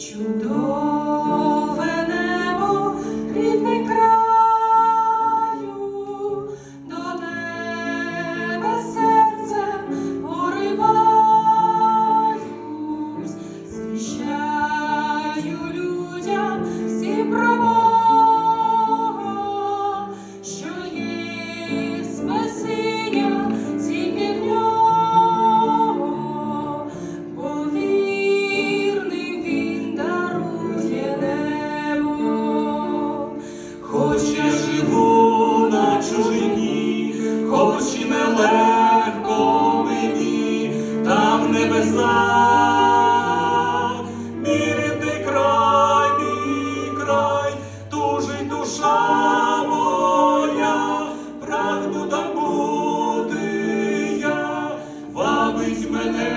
Чудове небо, рідний краю, до тебе серцем пориваюсь, звіщаю людям про живу на чужині, хоч і нелегко мені, там в небесах, мій рідний край, мій душа моя, прагну бути я, вабить мене,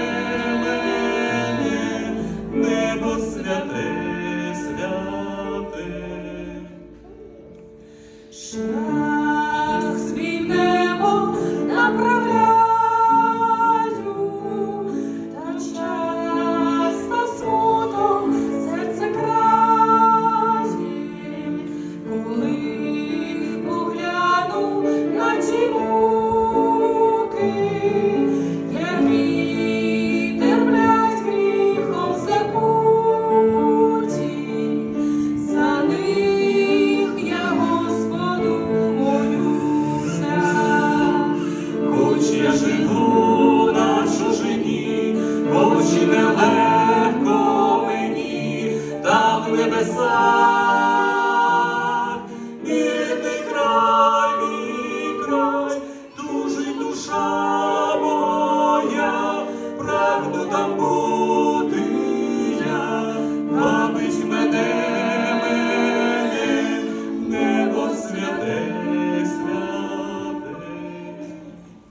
мене, небо святе, Krishna. В небесах, край, душа моя, правду там бути